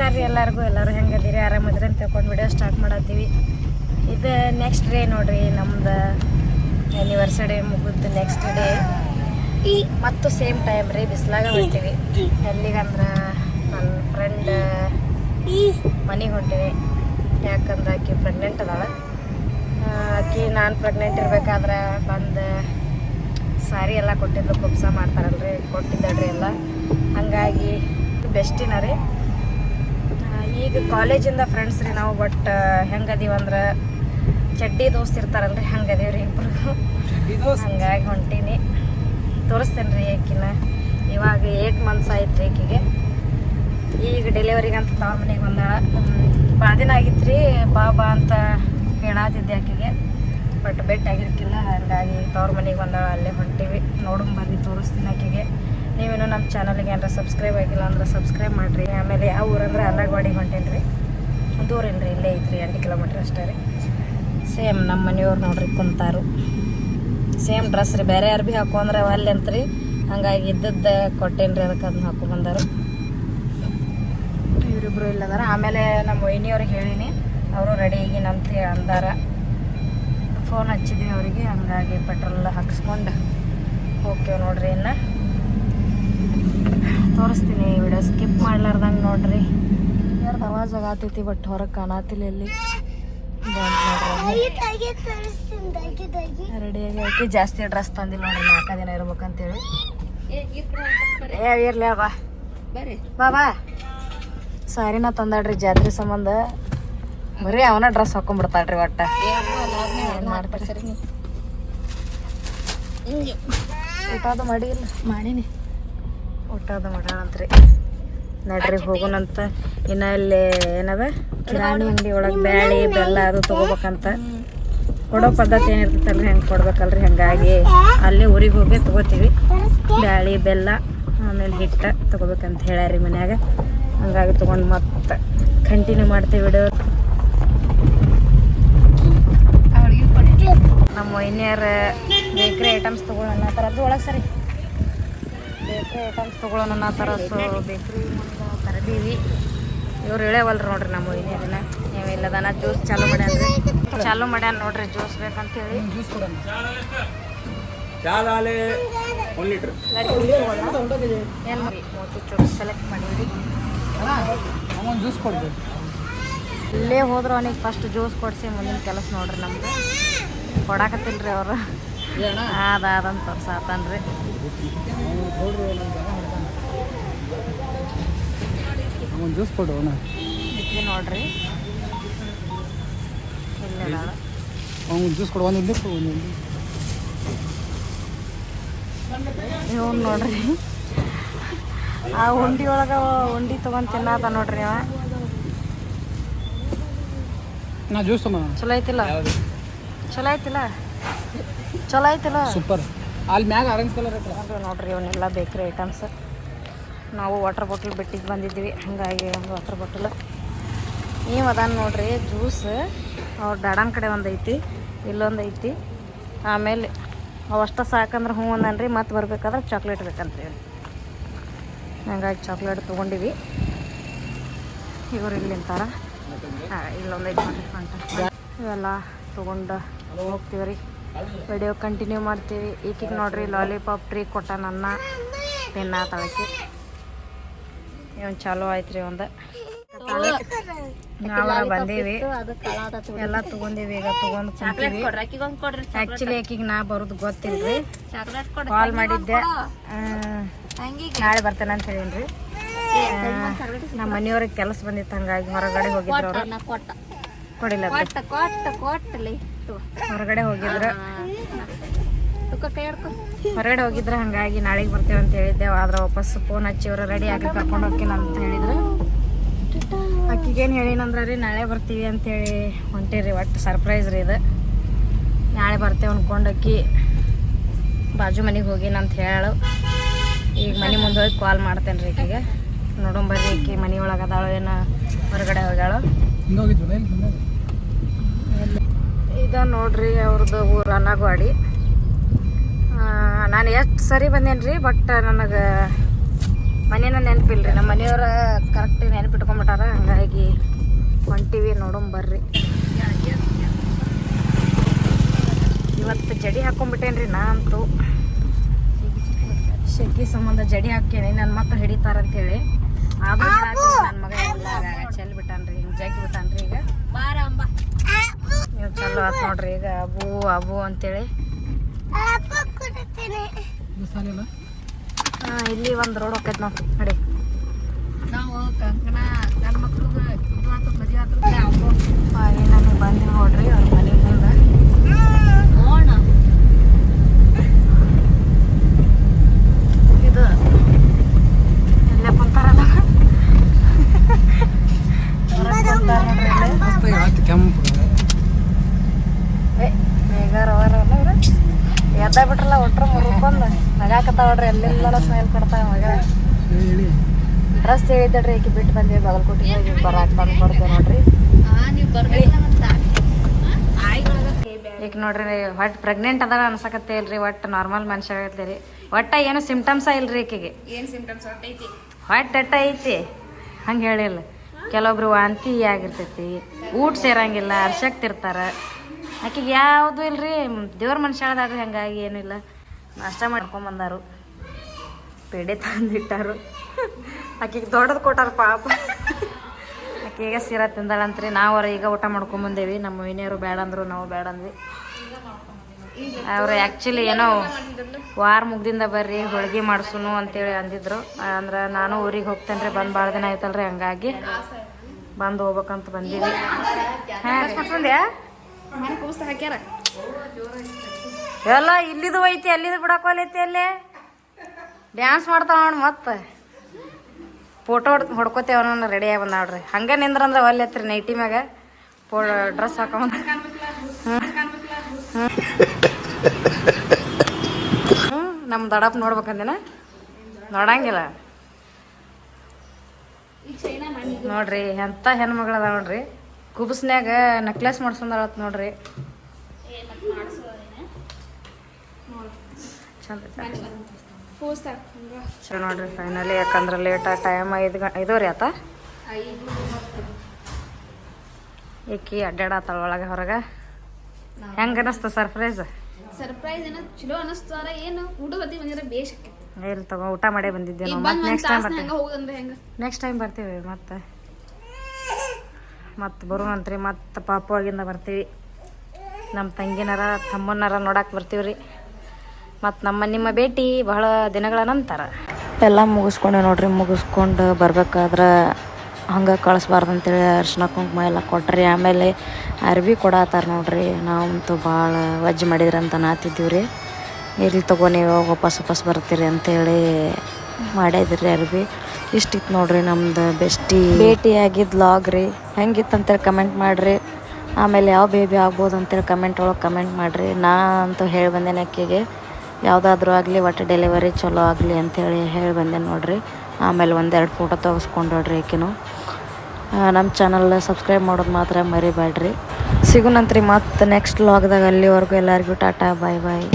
ನಮಸ್ಕಾರ ರೀ ಎಲ್ಲರಿಗೂ, ಎಲ್ಲರೂ ಹೆಂಗದಿರಿ ಆರಾಮದ್ರಿ ಅಂತ ತಿಳ್ಕೊಂಡು ವಿಡಿಯೋ ಸ್ಟಾರ್ಟ್ ಮಾಡತ್ತೀವಿ. ಇದು ನೆಕ್ಸ್ಟ್ ಡೇ ನೋಡ್ರಿ, ನಮ್ದು ಆ್ಯನಿವರ್ಸರಿ ಮುಗಿದ್ದು ನೆಕ್ಸ್ಟ್ ಡೇ ಮತ್ತು ಸೇಮ್ ಟೈಮ್ ರೀ ಬಿಸಿಲಾಗ ಹೊಂಟೀವಿ. ಎಲ್ಲಿಗಂದ್ರೆ ನನ್ನ ಫ್ರೆಂಡ್ ಮನೆಗೆ ಹೊಂಟೀವಿ. ಯಾಕಂದ್ರೆ ಆಕೆ ಪ್ರೆಗ್ನೆಂಟ್ ಅದಾಳ. ಆಕೆ ನಾನು ಪ್ರೆಗ್ನೆಂಟ್ ಇರಬೇಕಾದ್ರೆ ಬಂದು ಸಾರಿ ಎಲ್ಲ ಕೊಟ್ಟಿದ್ದು ಕುಬ್ಸ ಮಾಡ್ತಾರಲ್ರಿ, ಕೊಟ್ಟಿದ್ದಾಳ್ರಿ ಎಲ್ಲ. ಹಂಗಾಗಿ, ಬೆಸ್ಟಿನ ರೀ. ಈಗ ಕಾಲೇಜಿಂದ ಫ್ರೆಂಡ್ಸ್ ರೀ ನಾವು ಬಟ್ ಹೆಂಗದೀವಂದ್ರೆ ಚಡ್ಡಿ ದೋಸ್ತ್ ಇರ್ತಾರಲ್ರಿ ಹಂಗದೀವಿ ರೀ ಇಬ್ರು ಹಂಗಾಗಿ ಹೊಂಟೀನಿ. ತೋರಿಸ್ತೇನೆ ರೀ ಆಕಿನ ಇವಾಗ ಏಟ್ ಮಂತ್ಸ್ ಆಯ್ತು ರೀ ಆಕಿಗೆ ಈಗ ಡೆಲಿವರಿಗೆ ಅಂತ ತವ್ರ ಮನೆಗೆ ಬಂದಾಳ. ಭಾಳ ದಿನ ಆಗಿತ್ತು ರೀ ಬಾಬಾ ಅಂತ ಹೇಳಾತಿದ್ದೆ ಆಕಿಗೆ. ಬಟ್ ಬೆಟ್ಟ ಆಗಿರ್ಕಿಲ್ಲ ಹಾಗಾಗಿ ತವ್ರ ಮನೆಗೆ ಬಂದಾಳ ಅಲ್ಲೇ ಹೊಂಟೀವಿ. ನೋಡೋಣ ಬಂದು ತೋರಿಸ್ತೀನಿ ಆಕಿಗೆ. ನೀವೇನು ನಮ್ಮ ಚಾನಲ್ಗೆ ಏನಾರ ಸಬ್ಸ್ಕ್ರೈಬ್ ಆಗಿಲ್ಲ ಅಂದ್ರೆ ಸಬ್ಸ್ಕ್ರೈಬ್ ಮಾಡಿರಿ. ಆಮೇಲೆ ಯಾವ ಊರಂದ್ರೆ ಅನ್ನಗವಾಡಿಗೆ ಹೊಂಟೇನಿ ರೀ. ದೂರೇನು ರೀ ಇಲ್ಲೇ ಐತ್ರಿ ಎಂಟು ಕಿಲೋಮೀಟ್ರ್ ಅಷ್ಟೇ ರೀ. ಸೇಮ್ ನಮ್ಮ ಮನೆಯವ್ರು ನೋಡ್ರಿ ಕುಂತಾರು. ಸೇಮ್ ಡ್ರೆಸ್ ರೀ, ಬೇರೆ ಯಾರು ಭೀ ಹಾಕೊಂಡ್ರೆ ಅಲ್ಲಿ ಅಂತ್ರಿ ಹಂಗಾಗಿ ಇದ್ದದ್ದು ಕೊಟ್ಟೇನ್ರಿ ಅದಕ್ಕೆ ಅದನ್ನ ಹಾಕೊಂಬಂದರು ಇವರಿಬ್ರು ಇಲ್ಲದಾರ. ಆಮೇಲೆ ನಮ್ಮ ವೈನಿಯವ್ರಿಗೆ ಹೇಳೀನಿ. ಅವರು ರೆಡಿ ಈಗಿನಂತ ಅಂದಾರ. ಫೋನ್ ಹಚ್ಚಿದ್ವಿ ಅವರಿಗೆ. ಹಂಗಾಗಿ ಪೆಟ್ರೋಲ್ ಹಾಕ್ಸ್ಕೊಂಡು ಹೋಗ್ತೇವೆ ನೋಡ್ರಿ ಇನ್ನು. ತೋರಿಸ್ತೀನಿ ವಿಡಿಯೋ. ಸ್ಕಿಪ್ ಮಾಡ್ಲಾರ್ದಂಗೆ ನೋಡ್ರಿ. ಯಾರ್ದು ಆವಾಜ್ ಆಗತೈತಿ ಬಟ್ ಹೊರಗೆ ಕಾಣತಿಲ್ಲ ಇಲ್ಲಿ. ರೆಡಿಯಾಗಿ ಜಾಸ್ತಿ ಡ್ರೆಸ್ ತಂದಿಲ್ಲ ನೋಡ್ರಿ ನಾಲ್ಕು ದಿನ ಇರ್ಬೇಕಂತೇಳಿ. ಏ ಇರ್ಲಿ ಬಾ ಬಾಬಾ ಸಾರಿನ ತಂದಾಡ್ರಿ ಜಾತ್ರೆ ಸಂಬಂಧ. ಬರೀ ಅವನ ಡ್ರೆಸ್ ಹಾಕೊಂಡ್ಬಿಡ್ತಾಳ್ರಿ ಒಟ್ಟ. ಊಟ ಅದು ಮಾಡಿ ಇಲ್ಲ ಮಾಡೀನಿ. ಊಟ ಅದು ರೀ ನಡ್ರಿ ಹೋಗೋಣಂತ ಇನ್ನ ಇಲ್ಲಿ ಏನದ? ಕಿರಾಣಿ ಅಂಗಡಿ ಒಳಗೆ ಬ್ಯಾಳಿ ಬೆಲ್ಲ ಅದು ತಗೋಬೇಕಂತ. ಕೊಡೋ ಪದ್ಧತಿ ಏನಿರ್ತೈತಲ್ರಿ ಹೆಂಗೆ ಕೊಡ್ಬೇಕಲ್ರಿ ಹಂಗಾಗಿ ಅಲ್ಲಿ ಊರಿಗೆ ಹೋಗಿ ತಗೋತೀವಿ. ಬ್ಯಾಳಿ ಬೆಲ್ಲ ಆಮೇಲೆ ಹಿಟ್ಟ ತಗೋಬೇಕಂತ ಹೇಳ್ಯಾರಿ ಮನ್ಯಾಗ. ಹಂಗಾಗಿ ತೊಗೊಂಡು ಮತ್ತೆ ಕಂಟಿನ್ಯೂ ಮಾಡ್ತೀವಿ ವಿಡಿಯೋ ನಮ್ಮ ಇನ್ಯಾರ ಬೇಕ್ರಿ ಐಟಮ್ಸ್ ತಗೊಳ್ಳೋಣ ಥರದ್ದು ಒಳಗೆ ಸರಿ. ಬೇಕ್ರಿ ಐಟಮ್ಸ್ ತೊಗೊಳ್ಳೋಣ ಅನ್ನೋ ಥರ ಸೊ ಬೇಕ್ರಿ. ಕರೆದೀವಿ ಇವ್ರು ಹೇಳೇವಲ್ರಿ ನೋಡ್ರಿ ನಮ್ಮ ಇದನ್ನ. ನೀವು ಇಲ್ಲದನ ಜ್ಯೂಸ್ ಚಾಲು ಮಾಡ್ಯಾನ್ರಿ ಚಾಲು ಮಾಡ್ಯಾನ ನೋಡ್ರಿ ಜ್ಯೂಸ್ ಬೇಕಂತೇಳಿ. ಲೀಟ್ರ್. ಏನು ಮೋತಿ ಚೂರು ಸೆಲೆಕ್ಟ್ ಮಾಡಿದ್ರಿ ಜ್ಯೂಸ್ ಕೊಡ್ಬೇಕು ಇಲ್ಲೇ ಹೋದ್ರೆ ಅವನಿಗೆ ಫಸ್ಟ್ ಜ್ಯೂಸ್ ಕೊಡಿಸಿ ಮುಂದಿನ ಕೆಲಸ ನೋಡ್ರಿ ನಮ್ಗೆ. ಕೊಡಾಕತ್ತಿಲ್ರಿ ಅವರು. ಅದ ಸಾತಾನ್ರಿ ಒಂದು ಜ್ಯೂಸ್ ಕೊಡು ನೋಡ್ರಿ. ಇಲ್ಲ ಅವ್ನು ಜ್ಯೂಸ್ ಕೊಡು ಒಂದು ಇಲ್ಲಿ ಒಂದು ಇವ್ನು ನೋಡ್ರಿ. ಆ ಉಂಡಿ ಒಳಗೆ ಉಂಡಿ ತೊಗೊಂಡು ತಿನ್ನಾತ ನೋಡ್ರಿ ಅವ ನಾ ಜ್ಯೂಸ್ ಚಲೋ ಐತಿಲ್ಲ? ಚಲೋ ಐತಿಲ್ಲ? ಚಲೋ ಐತಲ್ಲ? ಸೂಪರ್. ಅಲ್ಲಿ ಮ್ಯಾಗ ಆರೆಂಜ್ ಕಲರ್ ಐತೆ ನೋಡ್ರಿ ಇವನ್ನೆಲ್ಲ ಬೇಕ್ರಿ ಐಟಮ್ಸ್ ನಾವು ವಾಟರ್ ಬಾಟಲ್ ಬಿಟ್ಟಿಗೆ ಬಂದಿದ್ವಿ ಹಾಗಾಗಿ ಒಂದು ವಾಟರ್ ಬಾಟಲ್ ನೀವು ಅದಾನ ನೋಡ್ರಿ ಜ್ಯೂಸ್ ಅವ್ರ ಡ್ಯಾಡನ್ ಕಡೆ ಒಂದು ಐತಿ ಇಲ್ಲೊಂದು ಐತಿ. ಆಮೇಲೆ ಅವಷ್ಟ ಸಾಕಂದ್ರೆ ಹ್ಞೂ ಅಂದನ್ರಿ ಮತ್ತೆ ಬರ್ಬೇಕಾದ್ರೆ ಚಾಕ್ಲೇಟ್ ಬೇಕಂತೇಳಿ ಹಾಗಾಗಿ ಹಂಗಾಗಿ ಚಾಕ್ಲೇಟ್ ತೊಗೊಂಡಿವಿ. ಇವ್ರು ಇಲ್ಲಿ ಅಂತಾರ ಹಾಂ ಇಲ್ಲೊಂದು ಐತಿ ನೋಡ್ರಿ ಇವೆಲ್ಲ ತೊಗೊಂಡು ಹೋಗ್ತೀವಿ ರೀ ವಿಡಿಯೋ ಕಂಟಿನ್ಯೂ ಮಾಡ್ತೀವಿ. ಈಕಿಗೆ ನೋಡ್ರಿ ಲಾಲಿಪಾಪ್ ಟ್ರೀ ಕೊಟ್ಟ ನನ್ನ ತಿನ್ನ ತಳಕಿ ಇವನ್ ಚಾಲು ಆಯ್ತು ರೀ ಒಂದು ಬಂದೀವಿ. ಎಲ್ಲ ತಗೊಂಡೀವಿ, ಈಗ ತಗೊಂಡ್ ಕುಂತೀವಿ. ಆಕ್ಚುಲಿ ಆಕಿಗೆ ನಾ ಬರೋದು ಗೊತ್ತಿಲ್ರಿ. ಕಾಲ್ ಮಾಡಿದ್ದೆ. ನಾಳೆ ಬರ್ತೇನೆ ಅಂತ ಹೇಳಿನ್ರಿ. ನಮ್ಮ ಮನೆಯವ್ರಿಗೆ ಕೆಲಸ ಬಂದಿತ್ತು ಹಂಗಾಗಿ ಹೊರಗಡೆ ಹೋಗಿದ್ರು ಕೊಡಿಲ್ಲ. ಹೊರಗಡೆ ಹೋಗಿದ್ರು. ಹೊರಗಡೆ ಹೋಗಿದ್ರೆ ಹಂಗಾಗಿ ನಾಳೆಗೆ ಬರ್ತೇವೆ ಅಂತ ಹೇಳಿದ್ದೆವು ಆದ್ರೆ ವಾಪಸ್ ಫೋನ್ ಹಚ್ಚಿ ಅವ್ರು ರೆಡಿ ಆಗಿ ಕರ್ಕೊಂಡು ಹೋಗ್ತೀನಿ ಅಂತ ಹೇಳಿದ್ರು. ಅಕ್ಕಿಗೇನು ಹೇಳಿನಂದ್ರೆ ರೀ, ನಾಳೆ ಬರ್ತೀವಿ ಅಂತೇಳಿ ಹೊಂಟೀರಿ, ಒಟ್ಟು ಸರ್ಪ್ರೈಸ್ ರೀ ಇದು. ನಾಳೆ ಬರ್ತೇವೆ ಅಂದ್ಕೊಂಡು ಅಕ್ಕಿ ಬಾಜು ಮನೆಗೆ ಹೋಗಿನ ಅಂತ ಹೇಳು ಈಗ ಮನೆ ಮುಂದೆ ಹೋಗಿ ಕಾಲ್ ಮಾಡ್ತೇನೆ ರೀ ಆಕಿಗೆ ನೋಡೋಣ ಬರ್ರಿ ಆಕಿ ಮನೆ ಒಳಗೆ ಅದಾಳು ಏನೋ ಹೊರಗಡೆ ಹೋಗ್ಯಾಳು. ಈಗ ನೋಡ್ರಿ ಅವ್ರದ್ದು ಊರು ಅನ್ನಗವಾಡಿ ನಾನು ಎಷ್ಟು ಸರಿ ಬಂದೇನಿ ರೀ ಬಟ್ ನನಗೆ ಮನೇನ ನೆನಪಿಲ್ರಿ. ನಮ್ಮ ಮನೆಯವ್ರ ಕರೆಕ್ಟ್ ನೆನಪಿಟ್ಕೊಂಬಿಟ್ಟಾರ ಹಂಗಾಗಿ ಹೊಂಟಿವಿ ನೋಡೋಣ ಬರ್ರಿ. ಇವತ್ತು ಜಡಿ ಹಾಕೊಂಡ್ಬಿಟ್ಟೇನ್ರಿ ನಾ ಅಂತೂ ಶೆಕಿ ಸಂಬಂಧ ಜಡಿ ಹಾಕೇನಿ ನನ್ನ ಮಕ್ಕಳು ಹಿಡಿತಾರಂತೇಳಿ. ಆದ್ರೂ ನನ್ನ ಮಗ ಇಲ್ಲ ಚೆಲ್ ಬಿಟ್ಟಾನ್ರಿ ಹಿಂಗೆ ಜಗ್ಗಿ ಬಿಟ್ಟಾನ್ರಿ ಈಗ. ನೀವು ಚಲೋ ಆತ್ ನೋಡ್ರಿ ಈಗ ಅಬು ಅಬು ಅಂತೇಳಿ. ಹಾ, ಇಲ್ಲಿ ಒಂದು ರೋಡ್ ಹೋಗ್ತೈತೆ ನೋಡಿ ನಡಿ. ನಾವು ಕಂಕಣ ನನ್ನ ಮಕ್ಳಿಗೆ ಇದು ಆತು ಮದುವೆ ಆತು ಹಾಗೆ ನನಗೆ ಬಂದು ನೋಡ್ರಿ ಅವ್ರ ಮನೆ ಮುಂದೆ. ನೋಣ ಇದು ಇಲ್ಲೇ ಕುಂತಾರಲ್ಲ ಹೊರಗ್ ಕುಂತಾರ್ ನೋಡ್ರಿ ಇಲ್ಲೇ. ಮಸ್ತಾಗಿ ಆಯ್ತು ಕೆಂಪು ಏ, ಬೇಗಾರ ಅವರಲ್ಲ ಇವ್ರು ಎದ್ದ ಬಿಟ್ರಲ್ಲ ಒಟ್ರ ಮುರ್ಕೊಂಡ್ ನೋಡ್ರಿ ಎಲ್ಲೆಲ್ಲ ಸ್ಮೆಲ್ ಕೊಡ್ತಾವ ಮಗ. ಹೇಳಿ ಹೇಳಿ ಡ್ರೆಸ್ ಹೇಳಿದ್ರಿ ಈಕಿ ಬಿಟ್ಟು ಬಂದ್ವಿ ಬಾಗಲಕೋಟೆ ಹೋಗಿ ಬರಾಕ್ ತಂದು ಕೊಡ್ತೇವೆ ನೋಡ್ರಿ. ಈಗ ನೋಡ್ರಿ ಒಟ್ಟು ಪ್ರೆಗ್ನೆಂಟ್ ಅದಾರ ಅನ್ಸಕತ್ತೆ ಇಲ್ರಿ ಒಟ್ಟು ನಾರ್ಮಲ್ ಮನುಷ್ಯ ಆಗತ್ತೆ ರೀ. ಒಟ್ಟ ಏನು ಸಿಮ್ಟಮ್ಸ ಇಲ್ರಿ ಈಕೆಗೆ? ಏನ್ ಹೊಟ್ಟೆ ಎಟ್ಟ ಐತಿ? ಹಂಗೆ ಹೇಳಿಲ್ಲ. ಕೆಲವೊಬ್ರು ವಾಂತಿ ಆಗಿರ್ತೈತಿ ಊಟ ಸೇರಂಗಿಲ್ಲ ಅರ್ಶಕ್ತಿರ್ತಾರ ಆಕೆಗೆ ಯಾವುದು ಇಲ್ರಿ ದೇವ್ರ ಮನುಷ್ಯಳದಾಗ್ರಿ ಹಂಗಾಗಿ ಏನಿಲ್ಲ ನಾಷ್ಟ ಮಾಡ್ಕೊಂಬಂದಾರು ಪೇಡೆ ತಂದಿಟ್ಟಾರು. ಆಕೆಗೆ ದೊಡ್ಡದು ಕೊಟ್ಟಾರ ಪಾಪ. ಆಕೆಗೆ ಸೀರಾ ತಿಂದಾಳಂತ್ರಿ. ನಾವು ಈಗ ಊಟ ಮಾಡ್ಕೊಂಬಂದೇವಿ ನಮ್ಮ ಮೀನಿಯವರು ಬೇಡ ಅಂದ್ರು, ನಾವು ಬೇಡ ಅಂದ್ವಿ. ಅವರು ಆ್ಯಕ್ಚುಲಿ ಏನೋ ವಾರ ಮುಗ್ದಿಂದ ಬರ್ರಿ, ಹೋಳಿಗೆ ಮಾಡ್ಸುನು ಅಂತೇಳಿ ಅಂದಿದ್ರು. ಅಂದ್ರೆ ನಾನು ಊರಿಗೆ ಹೋಗ್ತೇನೆ ರೀ ಬಂದು ಭಾಳ ದಿನ ಆಯ್ತಲ್ರಿ, ಹಂಗಾಗಿ ಬಂದು ಹೋಗ್ಬೇಕಂತ ಬಂದೀವಿ. ಹಾಕ್ಯಾರ? ಎಲ್ಲ ಇಲ್ಲಿದು ಐತಿ, ಅಲ್ಲಿದು ಬಿಡಕೋಲೈತಿ ಅಲ್ಲಿ? ಡ್ಯಾನ್ಸ್ ಮಾಡ್ತಾವ ನೋಡಿ ಮತ್ತೆ. ಫೋಟೋ ಹೊಡ್ಕೋತೇವ ನಾನು ರೆಡಿ ಆಗಿ ಬಂದ ನೋಡ್ರಿ. ಹಂಗೆ ನಿಂದ್ರಂದ್ರೆ ಒಲ್ಲೆ ನೈಟಿ ಮ್ಯಾಗ. ಪೋ ಡ್ರೆಸ್ ಹಾಕೊಂಡು. ಹ್ಞೂ ನಮ್ಮ ದಡಪ್ ನೋಡ್ಬೇಕಂದಿನ? ನೋಡಂಗಿಲ್ಲ. ನೋಡ್ರಿ ಎಂಥ ಹೆಣ್ಮಗಳದ ನೋಡ್ರಿ. ಕುಬಸ್ನ್ಯಾಗ ನೆಕ್ಲೆಸ್ ಮಾಡ್ಸಂದಾಳತ್ ನೋಡ್ರಿ. ಚಂದ ನೋಡ್ರಿ ಫೈನಲಿ ಯಾಕಂದ್ರೆ ಲೇಟ್ ಟೈಮ್ ಐದು ಗ ಐದೂವರೆ ಆತ? ಈಕಿ ಅಡ್ಡಾಡತ್ತಳ ಒಳಗೆ ಹೊರಗೆ? ಹೆಂಗೆ ಅನಸ್ತ ಸರ್ಪ್ರೈಸ್ ಸರ್ಪ್ರೈಸ್ ಏನೋ ಚಲೋ ಅನಸ್ತಾರ ಏನು ಊಟ ಬತ್ತಿ ಬಂದಿರ ಬೇಷ್ ಆಕ್ಕೈತಿ. ತಗೋ ಊಟ ಮಾಡೇ ಬಂದಿದ್ದೆ ಮತ್ತೆ ನೆಕ್ಸ್ಟ್ ಟೈಮ್ ಬರ್ತೀವಿ ನೆಕ್ಸ್ಟ್ ಟೈಮ್ ಬರ್ತೀವಿ ಮತ್ತೆ. ಮತ್ತೆ ಬರುವಂತ್ರಿ ಮತ್ತೆ ಪಾಪುವಾಗಿಂದ ಬರ್ತೀವಿ. ನಮ್ಮ ತಂಗಿನಾರ ತಮ್ಮನಾರ ನೋಡಕ್ಕೆ ಬರ್ತೀವಿ ರೀ ಮತ್ತು ನಮ್ಮ ನಿಮ್ಮ ಭೇಟಿ ಬಹಳ ದಿನಗಳ ನಂತರ. ಎಲ್ಲ ಮುಗಿಸ್ಕೊಂಡೆ ನೋಡ್ರಿ ಮುಗಿಸ್ಕೊಂಡು ಬರ್ಬೇಕಾದ್ರೆ ಹಂಗೆ ಕಳಿಸ್ಬಾರ್ದು ಅಂತೇಳಿ ಅರ್ಶಿನ ಕುಂಕುಮ ಎಲ್ಲ ಕೊಟ್ರಿ. ಆಮೇಲೆ ಅರ್ಬಿ ಕೊಡತ್ತಾರ ನೋಡ್ರಿ. ನಾವಂತೂ ಭಾಳ ವಜ್ಜೆ ಮಾಡಿದ್ರಂತ ನಾತಿದ್ದೀವಿ ರೀ ಇರ್ಲಿ ತಗೋ ನೀವು ವಾಪಸ್ ವಾಪಸ್ ಬರ್ತೀರಿ ಅಂತೇಳಿ ಮಾಡಿದ್ರಿ ಅರ್ಬಿ ಇಷ್ಟಿತ್ತು ನೋಡ್ರಿ ನಮ್ದು ಬೆಸ್ಟಿ. ಭೇಟಿಯಾಗಿದ್ದು ಲಾಗ್ ರೀ. ಹೆಂಗಿತ್ತು ಅಂತೇಳಿ ಕಮೆಂಟ್ ಮಾಡಿರಿ. ಆಮೇಲೆ ಯಾವ ಬೇಬಿ ಆಗ್ಬೋದು ಅಂತೇಳಿ ಕಮೆಂಟ್ ಒಳಗೆ ಕಮೆಂಟ್ ಮಾಡಿರಿ. ನಾ ಅಂತೂ ಹೇಳಿ ಬಂದೇನೆ ಅಕ್ಕಿಗೆ. ಯಾವುದಾದ್ರೂ ಆಗಲಿ, ಒಟ್ಟು ಡೆಲಿವರಿ ಚಲೋ ಆಗಲಿ ಅಂಥೇಳಿ ಹೇಳಿ ಬಂದೆ ನೋಡಿರಿ. ಆಮೇಲೆ ಒಂದೆರಡು ಫೋಟೋ ತೆಗೆಸ್ಕೊಂಡು ನೋಡ್ರಿ ಈಕಿನೂ. ನಮ್ಮ ಚಾನಲ್ ಸಬ್ಸ್ಕ್ರೈಬ್ ಮಾಡೋದು ಮಾತ್ರ ಮರಿಬೇಡ್ರಿ ಸಿಗುನಂತ್ರಿ ಮತ್ತೆ ನೆಕ್ಸ್ಟ್ ಲಾಗ್ದಾಗ ಅಲ್ಲಿವರೆಗೂ ಎಲ್ಲರಿಗೂ ಟಾಟಾ ಬಾಯ್ ಬಾಯ್